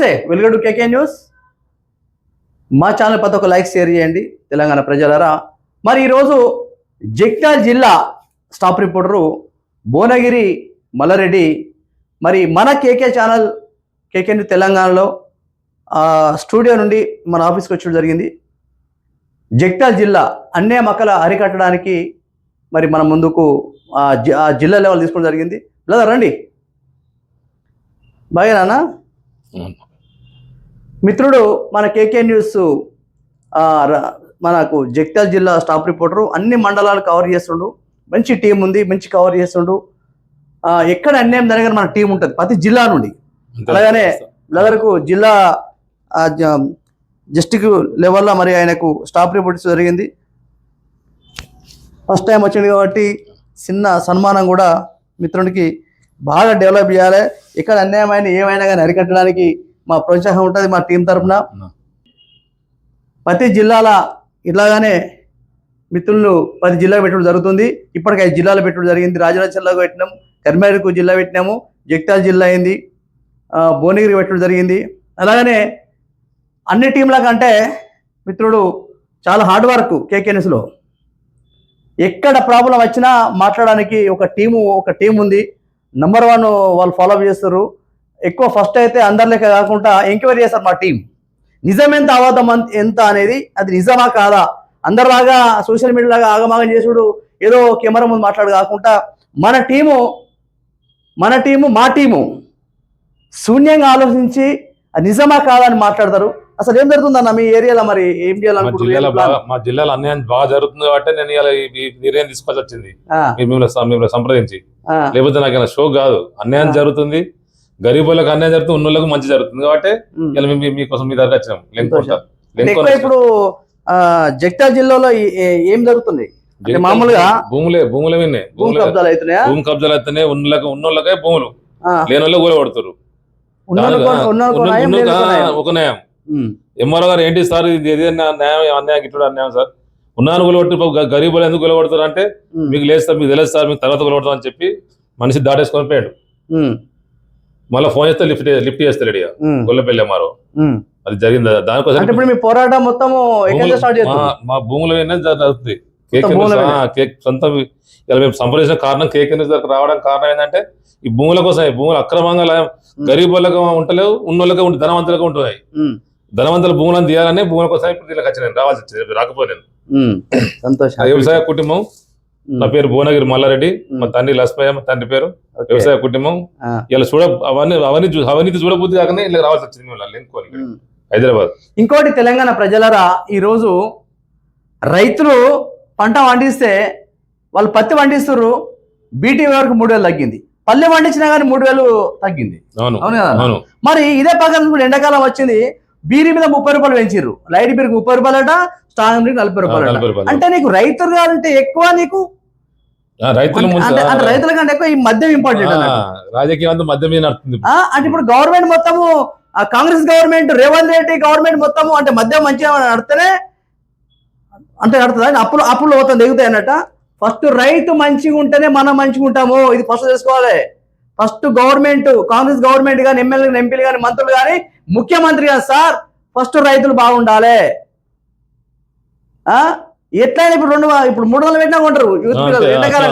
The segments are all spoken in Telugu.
నమస్తే. వెలుగడు కేకే న్యూస్. మా ఛానల్ ప్రతి ఒక్క లైక్ షేర్ చేయండి. తెలంగాణ ప్రజలారా మరి ఈరోజు జగిత్యాల జిల్లా స్టాప్ రిపోర్టరు భువనగిరి మల్లారెడ్డి మరి మన కేకే ఛానల్ కేకే న్యూస్ తెలంగాణలో స్టూడియో నుండి మన ఆఫీస్కి వచ్చడం జరిగింది. జగిత్యాల జిల్లా అన్నే మక్కల అరికట్టడానికి మరి మన ముందుకు ఆ జిల్లా లెవెల్ తీసుకోవడం జరిగింది. లేదా రండి. బాగా నాన్న మిత్రుడు మన కేకే న్యూస్ మనకు జగిత్యాల జిల్లా స్టాఫ్ రిపోర్టరు. అన్ని మండలాలు కవర్ చేస్తుండు. మంచి టీం ఉంది మంచి కవర్ చేస్తుండు. ఎక్కడ అన్యాయం జరగని మన టీం ఉంటుంది ప్రతి జిల్లా నుండి. అలాగనే బ్రదర్కు జిల్లా డిస్టిక్ లెవెల్లో మరి ఆయనకు స్టాఫ్ రిపోర్ట్స్ జరిగింది. ఫస్ట్ టైం వచ్చింది కాబట్టి చిన్న సన్మానం కూడా మిత్రునికి బాగా డెవలప్ చేయాలి. ఇక్కడ అన్యాయమైన ఏమైనా కానీ అరికట్టడానికి మా ప్రోత్సాహం ఉంటుంది మా టీం తరఫున ప్రతి జిల్లాల ఇట్లాగానే మిత్రులను పది జిల్లా పెట్టడం జరుగుతుంది. ఇప్పటికి ఐదు జిల్లాలు పెట్టడం జరిగింది. రాజరాజ జిల్లాకు పెట్టినాం. కర్మేరకు జిల్లా పెట్టినాము. జగిత్యాల జిల్లా అయింది. భువనగిరి పెట్టడం జరిగింది. అలాగనే అన్ని టీంల కంటే మిత్రుడు చాలా హార్డ్ వర్క్ కేకేఎన్ఎస్లో. ఎక్కడ ప్రాబ్లం వచ్చినా మాట్లాడడానికి ఒక టీము ఒక టీం ఉంది. నంబర్ వన్ వాళ్ళు ఫాలో చేస్తారు. ఎక్కువ ఫస్ట్ అయితే అందరి లెక్క కాకుండా ఎంక్వైరీ చేస్తారు మా టీం నిజమెంత అబద్ధం అంత- ఎంత అనేది అది నిజమా కాదా? అందరిలాగా సోషల్ మీడియా లాగా ఆగమాగం చేసుడు ఏదో కెమెరా ముందు మాట్లాడు కాకుండా మన టీము మన టీము మా టీము శూన్యంగా ఆలోచించి నిజమా కాదా అని మాట్లాడతారు. అసలు ఏం జరుగుతుందన్న మీ ఏరియాలో మరి? ఏం చేయాలనుకుంటున్నారు? బాగా మా జిల్లాలో అన్యాయం బాగా జరుగుతుంది కాబట్టి నేను ఇలా నిర్ణయం తీసుకోవాల్సి వచ్చింది మిమ్మల్ని సంప్రదించి. లేకపోతే నాకు షో కాదు. అన్యాయం. జరుగుతుంది. గరీబులకు అన్యాయం జరుగుతుంది ఉన్నోళ్ళకు మంచి జరుగుతుంది కాబట్టి. ఇలా మీకోసం మీ దగ్గర వచ్చినాం. లెంకొంట ఇప్పుడు ఆ, జగిత్యాల జిల్లాలో ఏ- జరుగుతుంది? మామూలుగా భూములే భూములే విన్నే భూమి కబ్జాలు అవుతున్నాయా? భూమి కబ్జాలు అయితేనే ఉన్నోళ్ళకి ఉన్నోళ్ళకే భూములు. లేని వాళ్ళకి కూడా న్యాయం, న్యాయం. ఒక న్యాయం. ఎంఆర్ఓ గారు ఏంటి సార్? ఇది ఇది అన్యాయం అన్యాయం ఇట్లా అన్యాయం సార్? ఉన్నాను కొలగొట్టు గరీబులు ఎందుకు కొలగొడతారు అంటే మీకు లేదు సార్ మీకు తెలియదు సార్ మీకు తర్వాత కొలగొడతాం అని చెప్పి మనిషి దాటేసుకొని పోయాడు. మళ్ళీ ఫోన్ చేస్తే లిఫ్ట్ లిఫ్ట్ ఇక. ఉమ్, గొల్లపల్లి ఉమ్. అది జరిగింది? దానికోసం ఇప్పుడు మీ పోరాటం చేస్తారు మా- భూముల జరుగుతుంది. కేక్ మొత్తం కేక్ సొంత ఇలా మేము సంప్రదించిన కారణం కేక్ దగ్గర రావడానికి కారణం ఏంటంటే ఈ భూముల కోసం ఈ భూములు అక్రమంగా లా- గరీబులకు ఉంటలేవు ఉన్నోళ్ళకే ఉంటే ధనవంతులకు ఉంటున్నాయి. ధనవంతుల భూములను తీయాలని భూముల కోసం ఇప్పుడు వచ్చి నేను రావాల్సి వచ్చింది రాకపోయాను సంతోషం. వ్యవసాయ కుటుంబం నా పేరు భువనగిరి మల్లారెడ్డి. మా తండ్రి లక్ష్మయ్య మా తండ్రి పేరు. వ్యవసాయ కుటుంబం. ఇలా చూడ అవన్నీ అవన్నీ అవినీతి చూడబుద్ధి కాకనే ఇలా రావాల్సి వచ్చింది మేము. హైదరాబాద్. ఇంకోటి తెలంగాణ ప్రజలరా ఈరోజు రైతులు పంట పండిస్తే వాళ్ళు పత్తి పండిస్తారు బీటీ వరకు మూడు వేలు తగ్గింది. పల్లె పండించినా కానీ మూడు వేలు తగ్గింది. అవును. అవును కదా? మరి ఇదే పక్కన ఎండాకాలం వచ్చింది బీరి మీద ముప్పై రూపాయలు పెంచిర్రు లైట్ బీరికి ముప్పై రూపాయలట స్ట్రాంగ్ బీరికి నలభై రూపాయలు. అంటే నీకు రైతులు అంటే ఎక్కువ నీకు? రైతుల కంటే ఎక్కువ ఈ మద్యం ఇంపార్టెంట్ రాజకీయం అంతా మధ్య మీద నడుస్తుంది ఆ, అంటే ఇప్పుడు గవర్నమెంట్ మొత్తము Congress government Revanth Reddy government మొత్తము అంటే మద్యం మంచిగా నడితేనే అంటే నడుతుంది? అప్పులు అప్పులు పోతుంది దిగుతాయి అన్నట్ట. ఫస్ట్ రైతు మంచిగా ఉంటేనే మనం మంచిగా ఉంటాము. ఇది ఫస్ట్ తెలుసుకోవాలి ఫస్ట్ గవర్నమెంట్ కాంగ్రెస్ గవర్నమెంట్ కానీ ఎమ్మెల్యే ఎంపీలు కానీ మంత్రులు కానీ ముఖ్యమంత్రి కానీ సార్ ఫస్ట్ రైతులు బాగుండాలి. ఎట్లయినా ఇప్పుడు రెండు ఇప్పుడు మూడు వందలు పెట్టినా కొంటారు. అంతే, ఎండాకాలం.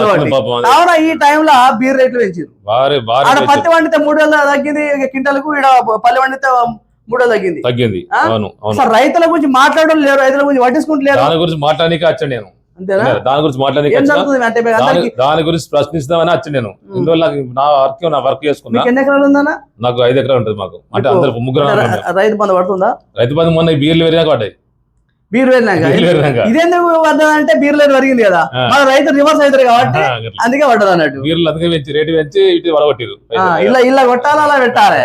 కావున ఈ టైంలో బీర్ రేట్లు పెంచారు ఆడ. పత్తి వండితే మూడు వేలు తగ్గింది ఇక క్వింటల్కు ఈడ పల్లె వండితే మూడు వేలు తగ్గింది. తగ్గింది. రైతుల గురించి మాట్లాడడం లేరు రైతుల గురించి పట్టించుకుంటలేరు. దాని గురించి మాట్లాడడానికి వచ్చాను నేను. అంతేనా? దాని గురించి మీకు దాని గురించి ప్రశ్నిస్తామని వచ్చాను నేను. ఇందువల్ల నా వర్క్ నా వర్క్ చేసుకున్నా ఎన్ని ఎకరాలు ఉందన్న? నాకు ఐదు ఎకరాలు ఉంటుంది మాకు. అంటే అందరు ముగ్గురు రైతు బంధు పడుతుందా? రైతు బంధు మొన్న బీర్లు పెరిగాక పడ్డాయి. బీర్ బీర్లు పెరిగాక ఇదెందుకు పడ్డది అంటే బీర్ రేట్ పెరిగింది కదా. మన రైతు రివర్స్ అవుతారు కాబట్టి. అందుకే పడ్డది అన్నట్టు. బీర్లు అందుకే పెంచి రేటు పెంచి ఇటు వడగొట్టిరు. ఇలా ఇలా కొట్టాలి అలా పెట్టాలి.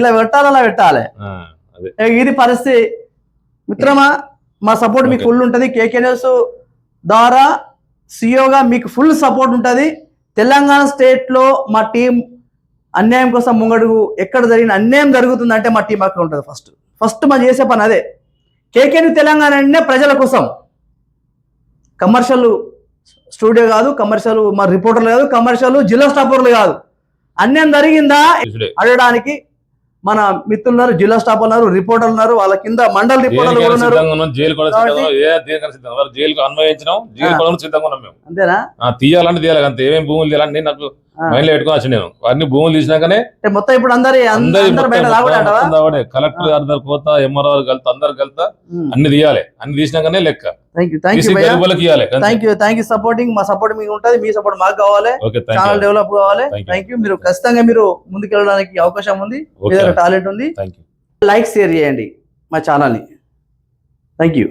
ఇలా కొట్టాలి అలా పెట్టాలి? ఇది పరిస్థితి. మిత్రమా? మా సపోర్ట్ మీకు. ఫుల్ ఉంటుంది. కేకే న్యూస్ ద్వారా సియోగా మీకు ఫుల్ సపోర్ట్ ఉంటుంది. తెలంగాణ స్టేట్లో మా టీం అన్యాయం కోసం ముంగడుగు ఎక్కడ జరిగిన అన్యాయం జరుగుతుందంటే మా టీం అక్కడ ఉంటుంది ఫస్ట్ ఫస్ట్ మనం చేసే పని అదే. కేకే న్యూస్ తెలంగాణ అంటే ప్రజల కోసం. కమర్షియల్ స్టూడియో కాదు కమర్షియల్ మా రిపోర్టర్లు కాదు కమర్షియల్ జిల్లా స్టాపర్లు కాదు. అన్యాయం జరిగిందా. అడగడానికి మన మిత్రులు ఉన్నారు జిల్లా స్టాఫ్ ఉన్నారు రిపోర్టర్లు ఉన్నారు వాళ్ళ కింద మండల రిపోర్టర్లు కూడా ఉన్నారు. ఉన్నాం జైలు కూడా సిద్ధంగా ఉన్నాం మేము. అంతేనా? తీయాలంటే తీయాలి అంతే. ఏమేమి భూములు తీయాలంటే నాకు. మైండ్లో పెట్టుకుని వచ్చి నేను. అన్ని భూములు తీసినాకనే మొత్తం ఇప్పుడు అందరి అందరి కలెక్టర్ గారి దగ్గర పోతా ఎంఆర్ఓ కలుతా అందరు కలుతా అన్ని తీయాలి. అన్ని తీసినాకనే లెక్క. Thank you thank you supporting మా సపోర్ట్ మీకు ఉంటుంది మీ సపోర్ట్ మాకు కావాలి. ఛానల్ డెవలప్ కావాలి. థ్యాంక్ యూ మీరు ఖచ్చితంగా మీరు ముందుకెళ్ళడానికి అవకాశం ఉంది. టాలెంట్ ఉంది. లైక్ షేర్ చేయండి మా ఛానల్ని థ్యాంక్ యూ